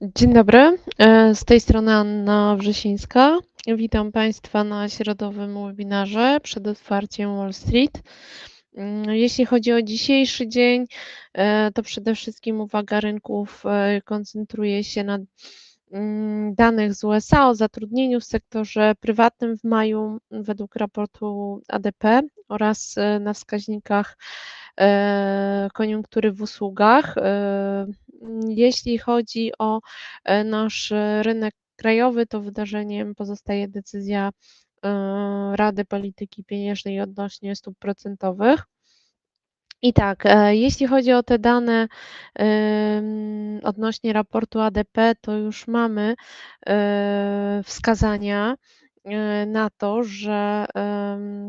Dzień dobry, e, z tej strony Anna Wrzesińska. Witam Państwa na środowym webinarze przed otwarciem Wall Street. Mm, Jeśli chodzi o dzisiejszy dzień, e, to przede wszystkim uwaga rynków e, koncentruje się na mm, danych z USA o zatrudnieniu w sektorze prywatnym w maju według raportu ADP oraz na wskaźnikach koniunktury w usługach. Jeśli chodzi o e, nasz rynek krajowy, to wydarzeniem pozostaje decyzja e, Rady Polityki Pieniężnej odnośnie stóp procentowych. I tak, e, jeśli chodzi o te dane odnośnie raportu ADP, to już mamy wskazania na to, że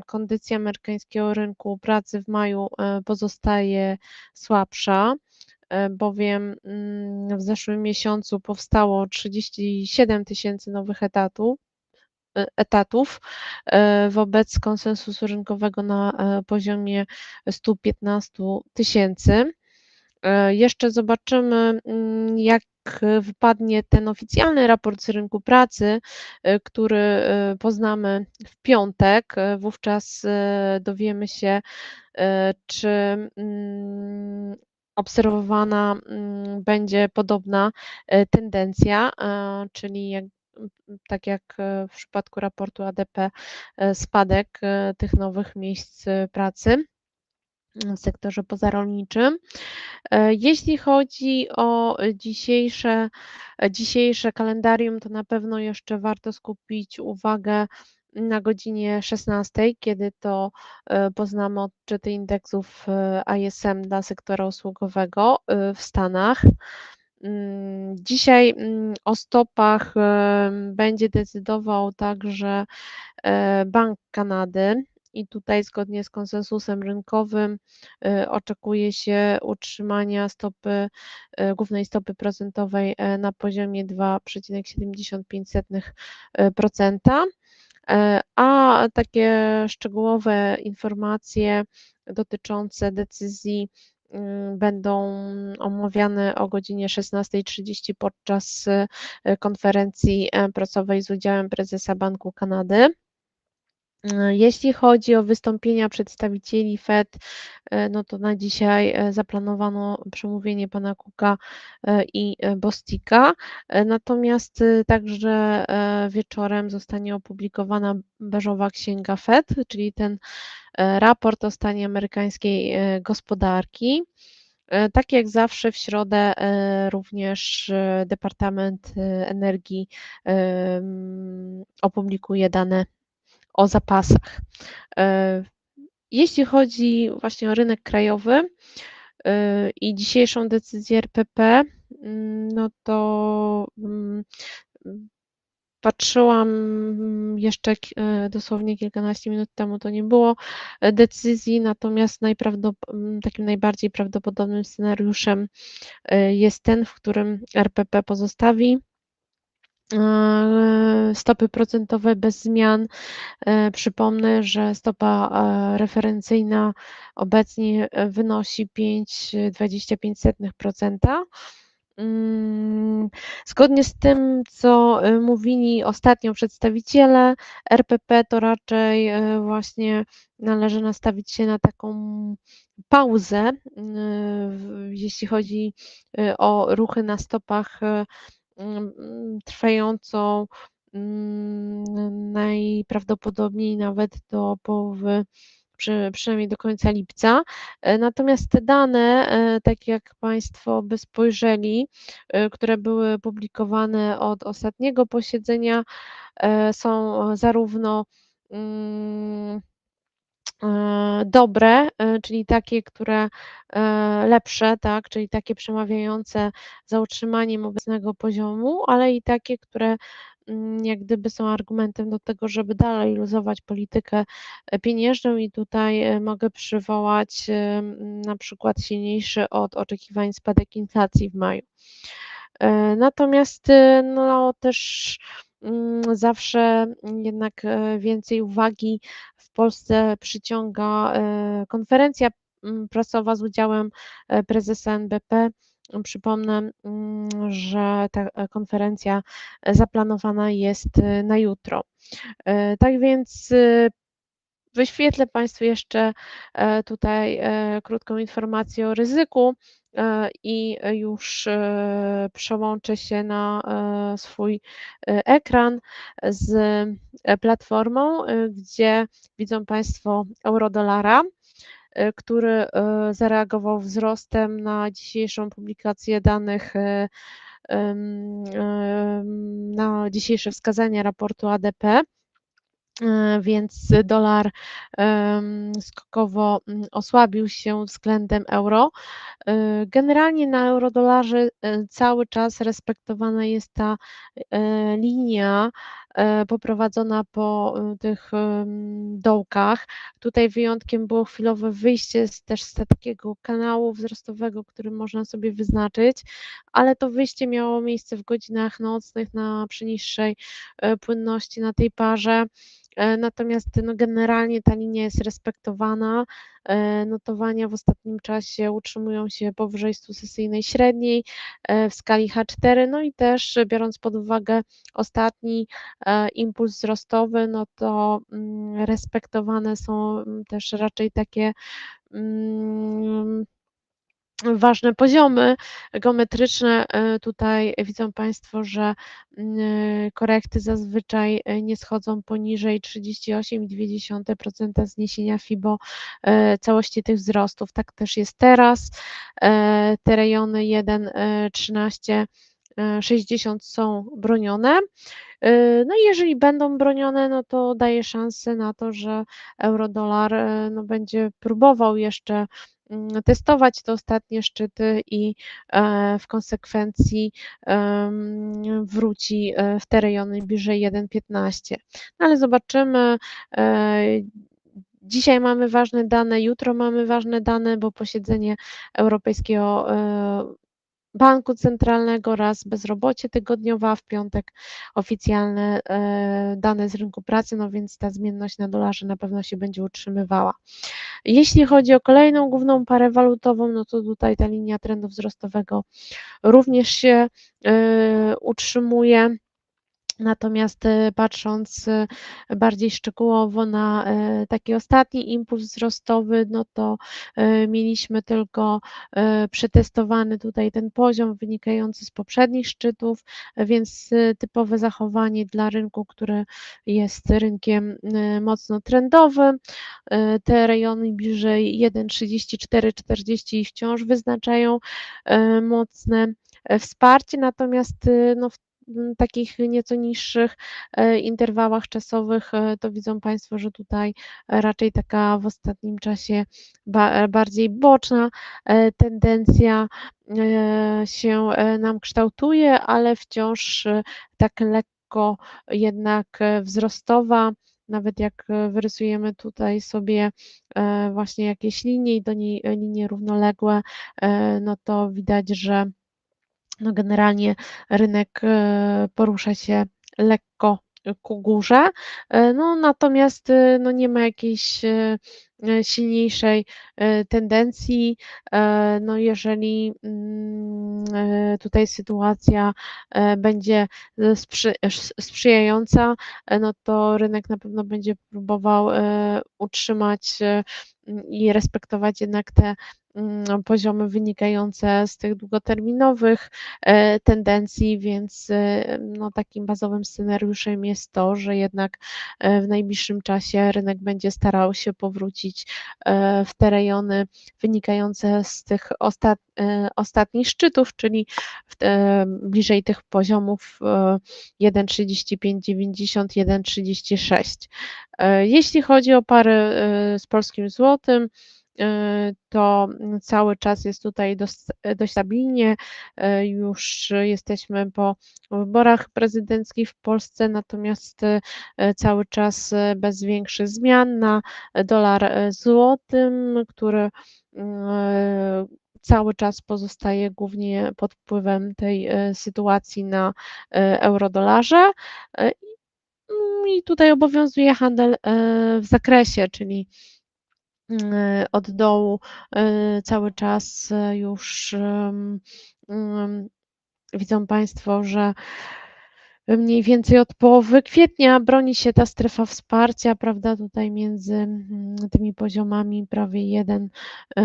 kondycja amerykańskiego rynku pracy w maju pozostaje słabsza. E, bowiem mm, w zeszłym miesiącu powstało 37 tysięcy nowych etatów, e, etatów e, wobec konsensusu rynkowego na poziomie 115 tysięcy. Jeszcze zobaczymy, mm, jak wypadnie ten oficjalny raport z rynku pracy, który poznamy w piątek. Wówczas dowiemy się, czy mm, obserwowana mm, będzie podobna e, tendencja, e, czyli jak, tak jak e, w przypadku raportu ADP, spadek tych nowych miejsc pracy w sektorze pozarolniczym. Jeśli chodzi o dzisiejsze, dzisiejsze kalendarium, to na pewno jeszcze warto skupić uwagę na godzinie 16, kiedy to e, poznamy odczyty indeksów e, ISM dla sektora usługowego e, w Stanach. Mm, dzisiaj mm, o stopach będzie decydował także Bank Kanady. I tutaj, zgodnie z konsensusem rynkowym, oczekuje się utrzymania stopy, głównej stopy procentowej na poziomie 2,75%. E, a takie szczegółowe informacje dotyczące decyzji mm, będą omawiane o godzinie 16.30 podczas e, konferencji e, prasowej z udziałem prezesa Banku Kanady. E, jeśli chodzi o wystąpienia przedstawicieli Fed, e, no to na dzisiaj e, zaplanowano przemówienie pana Kuka i Bostika, natomiast także wieczorem zostanie opublikowana beżowa księga Fed, czyli ten raport o stanie amerykańskiej gospodarki. Tak jak zawsze w środę również Departament Energii opublikuje dane o zapasach. E, jeśli chodzi właśnie o rynek krajowy e, i dzisiejszą decyzję RPP, mm, no to mm, patrzyłam jeszcze e, dosłownie kilkanaście minut temu, to nie było decyzji, natomiast takim najbardziej prawdopodobnym scenariuszem jest ten, w którym RPP pozostawi stopy procentowe bez zmian. E, przypomnę, że stopa e, referencyjna obecnie wynosi 5,25%. Mm, zgodnie z tym, co mówili ostatnio przedstawiciele RPP, to raczej właśnie należy nastawić się na taką pauzę, jeśli chodzi o ruchy na stopach trwającą mm, najprawdopodobniej nawet do połowy, przynajmniej do końca lipca. E, natomiast te dane, e, tak jak Państwo by spojrzeli, e, które były publikowane od ostatniego posiedzenia, są zarówno mm, dobre, e, czyli takie, które e, lepsze, tak, czyli takie przemawiające za utrzymaniem obecnego poziomu, ale i takie, które mm, jak gdyby są argumentem do tego, żeby dalej luzować politykę pieniężną i tutaj mogę przywołać na przykład silniejszy od oczekiwań spadek inflacji w maju. Natomiast no, też mm, zawsze jednak więcej uwagi Polsce przyciąga e, konferencja prasowa z udziałem e, prezesa NBP przypomnę, mm, że ta konferencja zaplanowana jest na jutro. Tak więc wyświetlę Państwu jeszcze tutaj krótką informację o ryzyku i już przełączę się na swój ekran z platformą, gdzie widzą Państwo euro-dolara. E, który e, zareagował wzrostem na dzisiejszą publikację danych e, na dzisiejsze wskazania raportu ADP. Więc dolar skokowo mm, osłabił się względem euro. Generalnie na eurodolarze cały czas respektowana jest ta linia E, poprowadzona po e, tych dołkach. Tutaj wyjątkiem było chwilowe wyjście z, też z takiego kanału wzrostowego, który można sobie wyznaczyć, ale to wyjście miało miejsce w godzinach nocnych na przy niższej e, płynności na tej parze. E, natomiast no, generalnie ta linia jest respektowana. E, notowania w ostatnim czasie utrzymują się powyżej 100 sesyjnej średniej e, w skali H4, no i też biorąc pod uwagę ostatni impuls wzrostowy, no to mm, respektowane są mm, też raczej takie mm, ważne poziomy geometryczne. E, tutaj widzą Państwo, że mm, e, korekty zazwyczaj e, nie schodzą poniżej 38,2% zniesienia FIBO całości tych wzrostów. Tak też jest teraz. Te rejony 1,13 60 są bronione. No i jeżeli będą bronione, no to daje szansę na to, że euro-dolar no, będzie próbował jeszcze testować te ostatnie szczyty i e, w konsekwencji wróci e, w te rejony bliżej 1,15. No ale zobaczymy. E, dzisiaj mamy ważne dane, jutro mamy ważne dane, bo posiedzenie Europejskiego Banku Centralnego oraz bezrobocie tygodniowe, a w piątek oficjalne e, dane z rynku pracy, no więc ta zmienność na dolarze na pewno się będzie utrzymywała. Jeśli chodzi o kolejną główną parę walutową, no to tutaj ta linia trendu wzrostowego również się e, utrzymuje. Natomiast e, patrząc e, bardziej szczegółowo na e, taki ostatni impuls wzrostowy, no to mieliśmy tylko przetestowany tutaj ten poziom wynikający z poprzednich szczytów, więc typowe zachowanie dla rynku, który jest rynkiem mocno trendowym. Te rejony bliżej 1,34-40 wciąż wyznaczają mocne wsparcie, natomiast no, w takich nieco niższych e, interwałach czasowych, e, to widzą Państwo, że tutaj raczej taka w ostatnim czasie bardziej boczna e, tendencja się nam kształtuje, ale wciąż tak lekko jednak wzrostowa. Nawet jak wyrysujemy tutaj sobie właśnie jakieś linie i do niej linie równoległe, no to widać, że no generalnie rynek e, porusza się lekko ku górze, e, no natomiast e, no nie ma jakiejś silniejszej tendencji. No jeżeli mm, tutaj sytuacja będzie sprzyjająca, no to rynek na pewno będzie próbował utrzymać i respektować jednak te Mm, poziomy wynikające z tych długoterminowych e, tendencji, więc e, no, takim bazowym scenariuszem jest to, że jednak e, w najbliższym czasie rynek będzie starał się powrócić w te rejony wynikające z tych ostat, ostatnich szczytów, czyli bliżej tych poziomów 1,3590, 1,36. Jeśli chodzi o pary z polskim złotym, to cały czas jest tutaj dość, stabilnie. Y, już jesteśmy po wyborach prezydenckich w Polsce, natomiast y, cały czas bez większych zmian na dolar złotym, który cały czas pozostaje głównie pod wpływem tej sytuacji na eurodolarze. I tutaj obowiązuje handel w zakresie, czyli mm, od dołu cały czas już widzą Państwo, że mniej więcej od połowy kwietnia broni się ta strefa wsparcia, prawda, tutaj między mm, tymi poziomami prawie 1, e,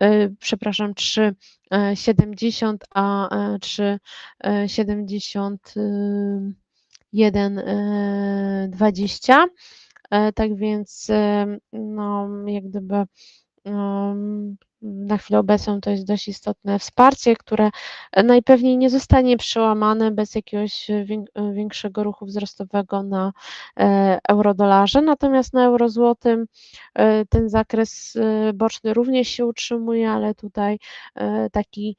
e, przepraszam, 3,70, a 3,71,20. Tak więc, no, jak gdyby na chwilę obecną to jest dość istotne wsparcie, które najpewniej nie zostanie przełamane bez jakiegoś większego ruchu wzrostowego na e, eurodolarze. Natomiast na eurozłotym e, ten zakres e, boczny również się utrzymuje, ale tutaj taki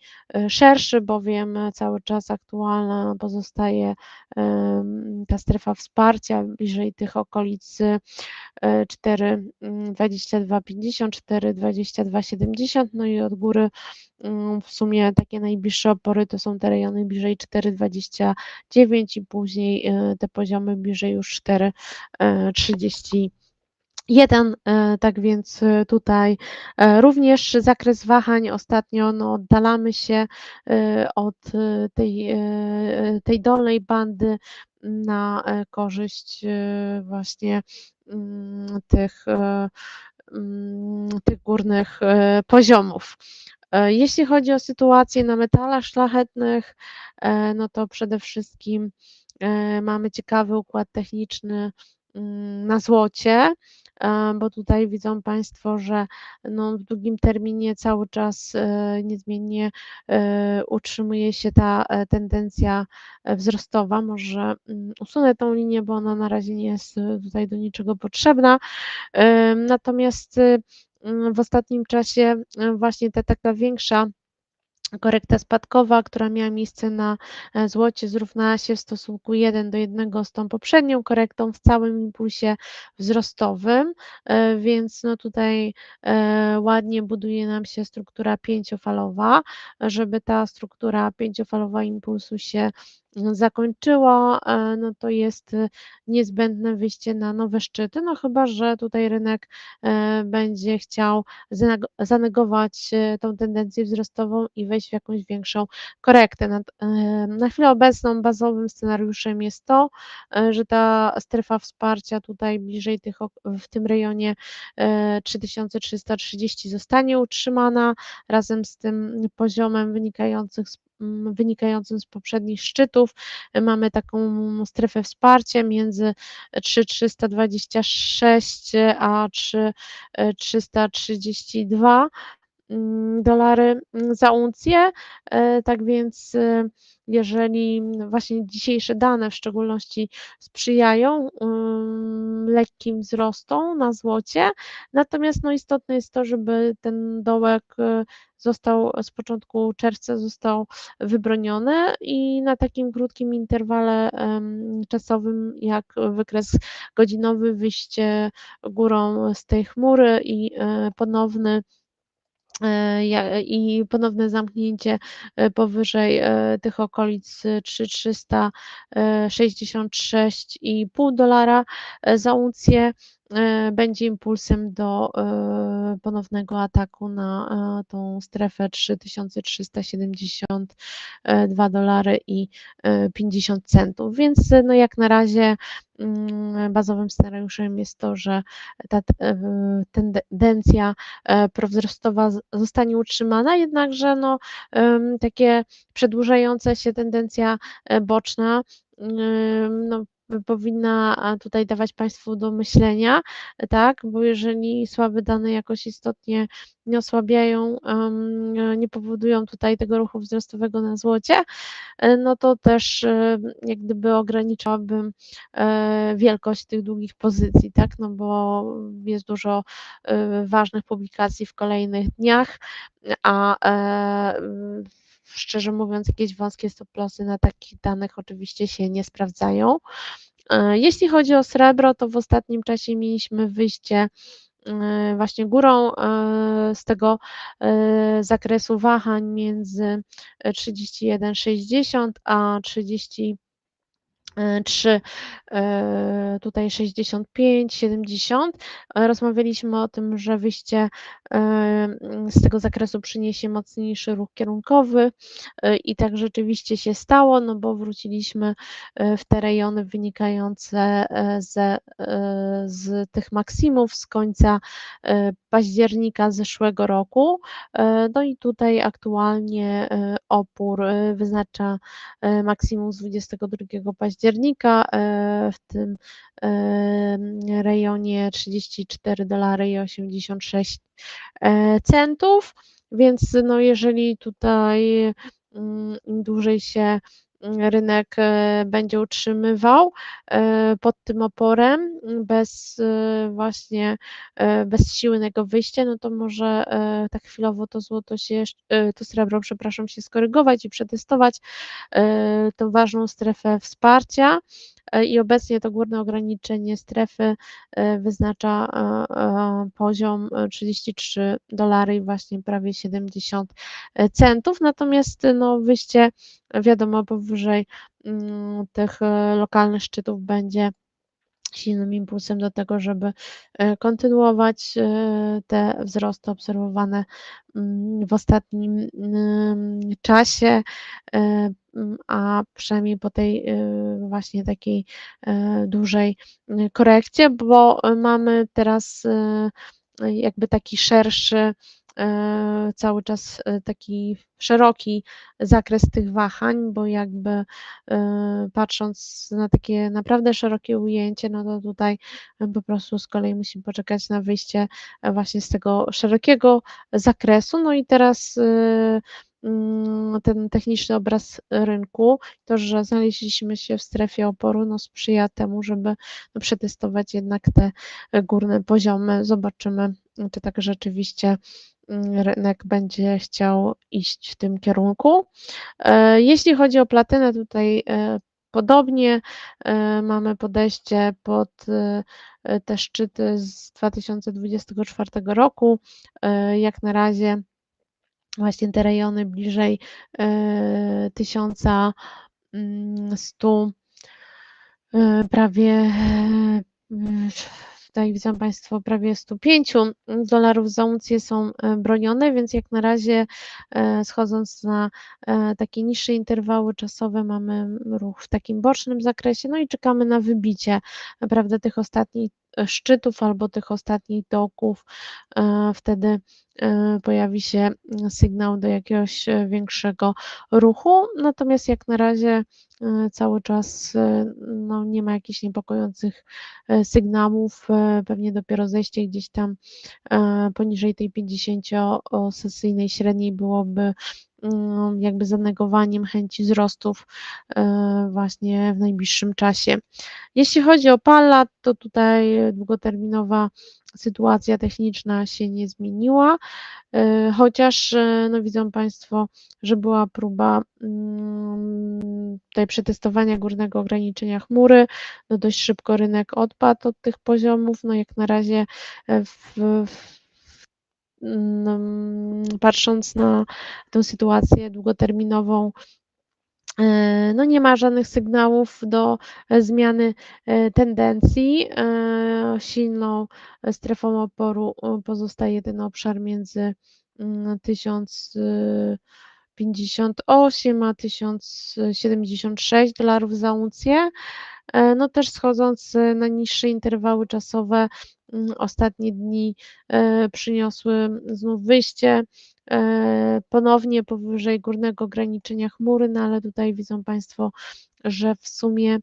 szerszy, bowiem cały czas aktualna pozostaje ta strefa wsparcia bliżej tych okolic 4,2250, 4,2270, no i od góry mm, w sumie takie najbliższe opory to są te rejony bliżej 4,29 i później e, te poziomy bliżej już 4,30. Jeden, e, tak więc e, tutaj również zakres wahań ostatnio no, oddalamy się od tej, tej dolnej bandy na korzyść właśnie Mm, tych górnych e, poziomów. E, jeśli chodzi o sytuację na metalach szlachetnych, e, no to przede wszystkim mamy ciekawy układ techniczny mm, na złocie, bo tutaj widzą Państwo, że no w długim terminie cały czas niezmiennie utrzymuje się ta tendencja wzrostowa. Może mm, usunę tą linię, bo ona na razie nie jest tutaj do niczego potrzebna. Natomiast w ostatnim czasie właśnie ta taka większa korekta spadkowa, która miała miejsce na e, złocie, zrównała się w stosunku 1 do 1 z tą poprzednią korektą w całym impulsie wzrostowym, e, więc no tutaj e, ładnie buduje nam się struktura pięciofalowa, żeby ta struktura pięciofalowa impulsu się zakończyło, e, no to jest e, niezbędne wyjście na nowe szczyty, no chyba, że tutaj rynek e, będzie chciał zanegować tą tendencję wzrostową i wejść w jakąś większą korektę. Na, chwilę obecną bazowym scenariuszem jest to, że ta strefa wsparcia tutaj bliżej tych, w tym rejonie 3330 zostanie utrzymana razem z tym poziomem wynikających z wynikającym z poprzednich szczytów. Mamy taką strefę wsparcia między 3,326 a 3,332 mm, dolary za uncję. E, tak więc e, jeżeli właśnie dzisiejsze dane w szczególności sprzyjają lekkim wzrostom na złocie, natomiast no istotne jest to, żeby ten dołek e, został z początku czerwca został wybroniony i na takim krótkim interwale czasowym jak wykres godzinowy wyjście górą z tej chmury i ponowny i ponowne zamknięcie e, powyżej e, tych okolic 366,5 dolara za uncję będzie impulsem do ponownego ataku na tą strefę 3372 dolary i 50 centów. Więc no jak na razie Mm, bazowym scenariuszem jest to, że ta e, tendencja e, prowzrostowa zostanie utrzymana, jednakże no, takie przedłużająca się tendencja e, boczna no, powinna tutaj dawać Państwu do myślenia, tak, bo jeżeli słabe dane jakoś istotnie nie osłabiają, nie powodują tutaj tego ruchu wzrostowego na złocie, e, no to też e, jak gdyby ograniczałabym e, wielkość tych długich pozycji, tak, no bo jest dużo ważnych publikacji w kolejnych dniach, a szczerze mówiąc, jakieś wąskie stop-lossy na takich danych oczywiście się nie sprawdzają. E, jeśli chodzi o srebro, to w ostatnim czasie mieliśmy wyjście e, właśnie górą e, z tego zakresu wahań między 31,60 a 30 3, e, tutaj 65, 70. E, rozmawialiśmy o tym, że wyjście z tego zakresu przyniesie mocniejszy ruch kierunkowy e, i tak rzeczywiście się stało, no bo wróciliśmy w te rejony wynikające ze, z tych maksimów z końca października zeszłego roku. No i tutaj aktualnie opór wyznacza maksimum z 22 października e, w tym e, rejonie 34 dolary i 86 e, centów, więc no jeżeli tutaj mm, im dłużej się rynek będzie utrzymywał pod tym oporem bez właśnie bez siły jego wyjścia, no to może tak chwilowo to złoto się, to srebro, przepraszam, się skorygować i przetestować tą ważną strefę wsparcia i obecnie to górne ograniczenie strefy wyznacza poziom 33 dolary i właśnie prawie 70 centów, natomiast no wyjście wiadomo powyżej mm, tych lokalnych szczytów będzie silnym impulsem do tego, żeby e, kontynuować e, te wzrosty obserwowane mm, w ostatnim mm, czasie, e, a przynajmniej po tej właśnie takiej dużej korekcie, bo mamy teraz jakby taki szerszy cały czas e, taki szeroki zakres tych wahań, bo jakby e, patrząc na takie naprawdę szerokie ujęcie, no to tutaj po prostu z kolei musimy poczekać na wyjście właśnie z tego szerokiego zakresu. No i teraz mm, ten techniczny obraz rynku, to, że znaleźliśmy się w strefie oporu, no sprzyja temu, żeby no, przetestować jednak te górne poziomy. Zobaczymy, czy tak rzeczywiście rynek będzie chciał iść w tym kierunku. E, jeśli chodzi o platynę, tutaj e, podobnie e, mamy podejście pod te szczyty z 2024 roku. Jak na razie właśnie te rejony bliżej 1100 prawie Tutaj widzą Państwo prawie 105 dolarów za uncję są e, bronione, więc jak na razie e, schodząc na e, takie niższe interwały czasowe mamy ruch w takim bocznym zakresie, no i czekamy na wybicie prawda, tych ostatnich szczytów albo tych ostatnich dołków, wtedy pojawi się sygnał do jakiegoś większego ruchu. Natomiast jak na razie cały czas no, nie ma jakichś niepokojących sygnałów. Pewnie dopiero zejście gdzieś tam poniżej tej 50-sesyjnej średniej byłoby Mm, jakby zanegowaniem chęci wzrostów e, właśnie w najbliższym czasie. Jeśli chodzi o palat, to tutaj długoterminowa sytuacja techniczna się nie zmieniła, e, chociaż e, no widzą Państwo, że była próba mm, tutaj przetestowania górnego ograniczenia chmury, no dość szybko rynek odpadł od tych poziomów, no jak na razie w, w no, patrząc na tę sytuację długoterminową, e, no nie ma żadnych sygnałów do zmiany e, tendencji. E, silną strefą oporu pozostaje ten obszar między 1058 mm, a 1076 dolarów za uncję. No też schodząc na niższe interwały czasowe, Mm, ostatnie dni e, przyniosły znów wyjście e, ponownie powyżej górnego ograniczenia chmury, no ale tutaj widzą Państwo, że w sumie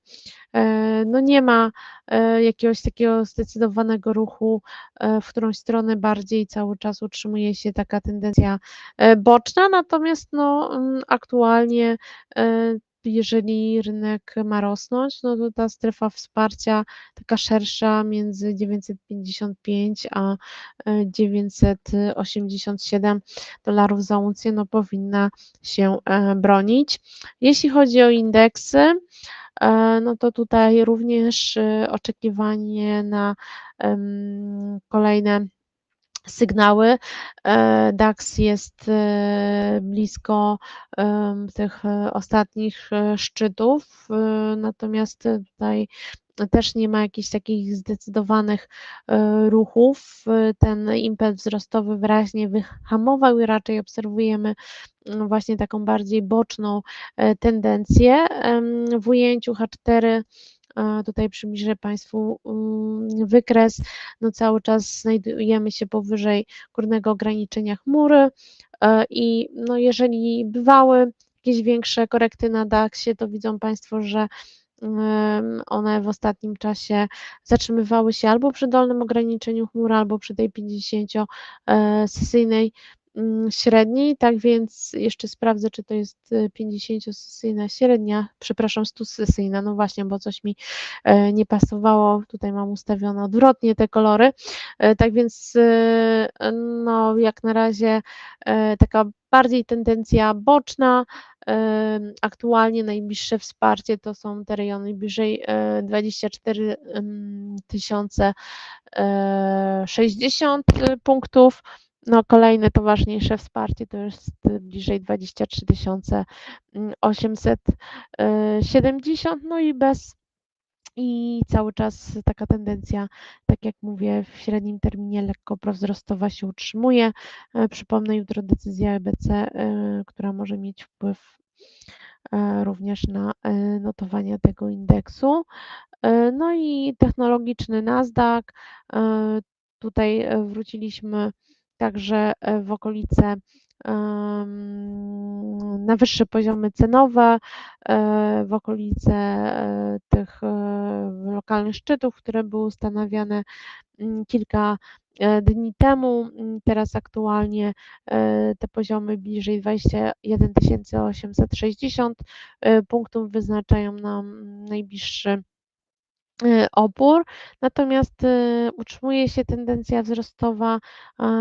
e, no nie ma jakiegoś takiego zdecydowanego ruchu, w którą stronę bardziej cały czas utrzymuje się taka tendencja boczna, natomiast no mm, aktualnie jeżeli rynek ma rosnąć, no to ta strefa wsparcia taka szersza między 955 a 987 e, dolarów za uncję no powinna się e, bronić. Jeśli chodzi o indeksy, e, no to tutaj również oczekiwanie na kolejne sygnały. E, DAX jest e, blisko em, tych e, ostatnich e, szczytów, e, natomiast tutaj też nie ma jakichś takich zdecydowanych e, ruchów. E, Ten impet wzrostowy wyraźnie wyhamował i raczej obserwujemy mm, właśnie taką bardziej boczną e, tendencję. W ujęciu H4 a Tutaj przybliżę Państwu mm, wykres. No cały czas znajdujemy się powyżej górnego ograniczenia chmury e, i no jeżeli bywały jakieś większe korekty na DAX-ie, to widzą Państwo, że one w ostatnim czasie zatrzymywały się albo przy dolnym ograniczeniu chmury, albo przy tej 50-sesyjnej mm, średniej, tak więc jeszcze sprawdzę, czy to jest 50-sesyjna średnia, przepraszam, 100-sesyjna, no właśnie, bo coś mi e, nie pasowało, tutaj mam ustawione odwrotnie te kolory, E, tak więc e, no jak na razie e, taka bardziej tendencja boczna, aktualnie najbliższe wsparcie to są te rejony bliżej e, 24 em, tysiące e, 60 punktów, no kolejne to ważniejsze wsparcie to jest bliżej 23 870, no i bez i cały czas taka tendencja, tak jak mówię, w średnim terminie lekko prowzrostowa się utrzymuje. E, Przypomnę jutro decyzja EBC, e, która może mieć wpływ e, również na notowania tego indeksu. No i technologiczny Nasdaq. Tutaj wróciliśmy także e, w okolice na wyższe poziomy cenowe, e, w okolice e, tych lokalnych szczytów, które były ustanawiane mm, kilka dni temu. Mm, Teraz aktualnie te poziomy bliżej 21 860 e, punktów wyznaczają nam najbliższy opór, natomiast e, utrzymuje się tendencja wzrostowa,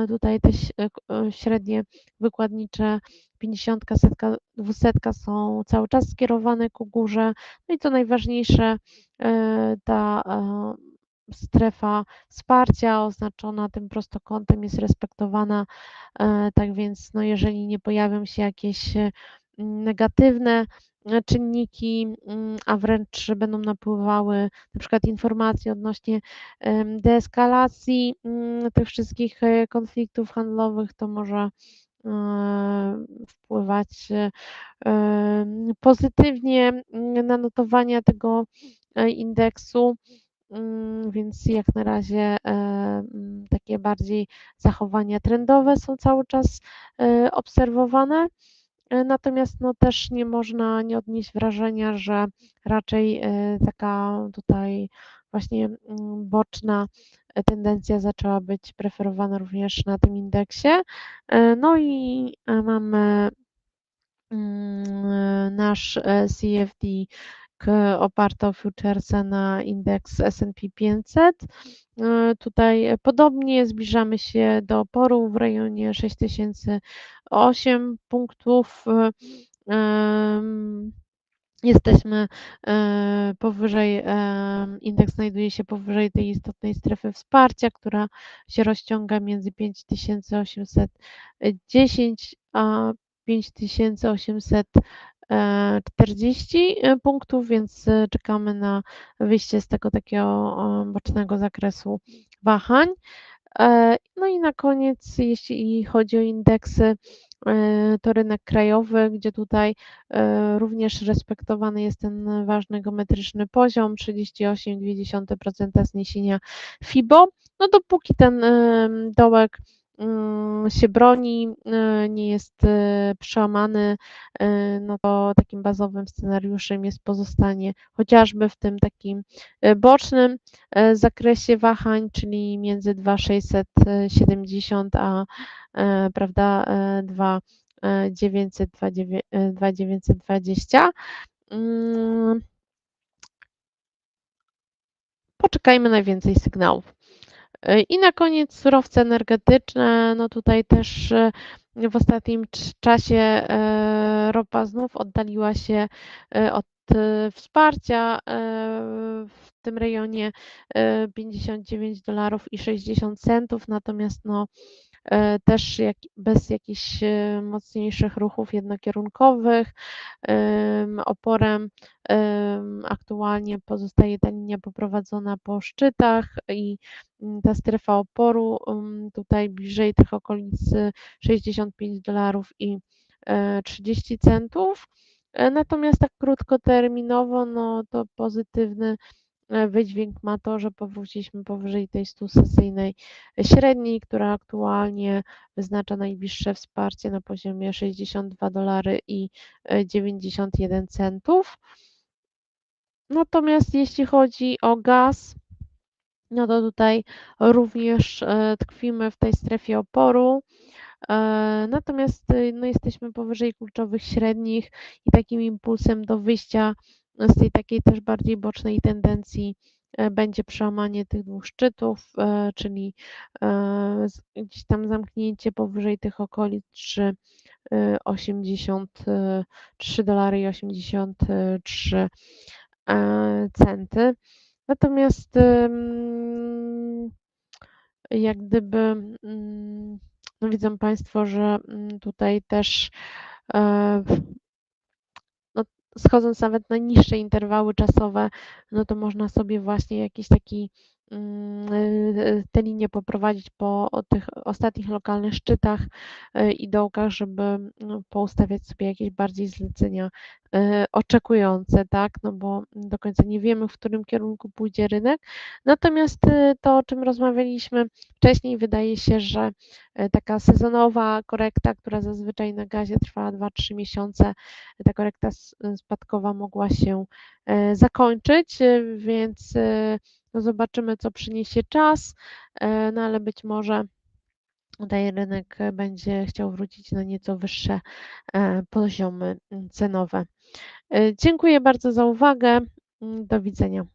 tutaj te e, średnie wykładnicze 50, setka, 200 są cały czas skierowane ku górze. No i co najważniejsze, ta strefa wsparcia oznaczona tym prostokątem jest respektowana, tak więc no jeżeli nie pojawią się jakieś negatywne czynniki, mm, a wręcz będą napływały na przykład informacje odnośnie deeskalacji mm, tych wszystkich e, konfliktów handlowych, to może e, wpływać e, pozytywnie mm, na notowania tego e, indeksu. Więc jak na razie e, takie bardziej zachowania trendowe są cały czas e, obserwowane. E, Natomiast no, też nie można nie odnieść wrażenia, że raczej e, taka tutaj właśnie mm, boczna e, tendencja zaczęła być preferowana również na tym indeksie. No i mamy mm, nasz CFD oparty o futuresa na indeks S&P 500. E, Tutaj podobnie zbliżamy się do oporu w rejonie 6008 punktów. e, em, Jesteśmy e, powyżej, em, indeks znajduje się powyżej tej istotnej strefy wsparcia, która się rozciąga między 5810 a 5840 e, punktów, więc e, czekamy na wyjście z tego takiego e, bocznego zakresu wahań. E, No i na koniec, jeśli chodzi o indeksy, e, to rynek krajowy, gdzie tutaj e, również respektowany jest ten ważny geometryczny poziom 38,2% zniesienia FIBO. No dopóki ten dołek się broni, e, nie jest e, przełamany, e, no to takim bazowym scenariuszem jest pozostanie chociażby w tym takim bocznym zakresie wahań, czyli między 2,670 a prawda, e, 2,900, 2,920. Mm, Poczekajmy na więcej sygnałów. E, I na koniec surowce energetyczne. No tutaj też e, w ostatnim cz- czasie e, ropa znów oddaliła się od wsparcia, w tym rejonie, 59 dolarów i 60 centów, natomiast no, też jak bez jakichś mocniejszych ruchów jednokierunkowych. Oporem aktualnie pozostaje ta linia poprowadzona po szczytach i mm, ta strefa oporu tutaj bliżej tych okolic 65 dolarów i 30 centów. E, natomiast tak krótkoterminowo, no to pozytywny e, wydźwięk ma to, że powróciliśmy powyżej tej 100 sesyjnej średniej, która aktualnie wyznacza najbliższe wsparcie na poziomie 62 dolary i 91 e, centów. Natomiast jeśli chodzi o gaz, no to tutaj również tkwimy w tej strefie oporu. E, natomiast y, no, jesteśmy powyżej kluczowych średnich i takim impulsem do wyjścia z tej takiej też bardziej bocznej tendencji e, będzie przełamanie tych dwóch szczytów, e, czyli gdzieś tam zamknięcie powyżej tych okolic 3, 83 dolary i 83 centy. Natomiast jak gdyby mm, no widzą Państwo, że mm, tutaj też e, no, schodząc nawet na niższe interwały czasowe, no to można sobie właśnie jakiś taki te linie poprowadzić po tych ostatnich lokalnych szczytach y, i dołkach, żeby no, poustawiać sobie jakieś bardziej zlecenia y, oczekujące, tak, no bo do końca nie wiemy, w którym kierunku pójdzie rynek. Natomiast to, o czym rozmawialiśmy wcześniej, wydaje się, że taka sezonowa korekta, która zazwyczaj na gazie trwa 2-3 miesiące, ta korekta spadkowa mogła się zakończyć, więc no zobaczymy, co przyniesie czas, e, no ale być może tutaj rynek będzie chciał wrócić na nieco wyższe e, poziomy cenowe. E, dziękuję bardzo za uwagę. Do widzenia.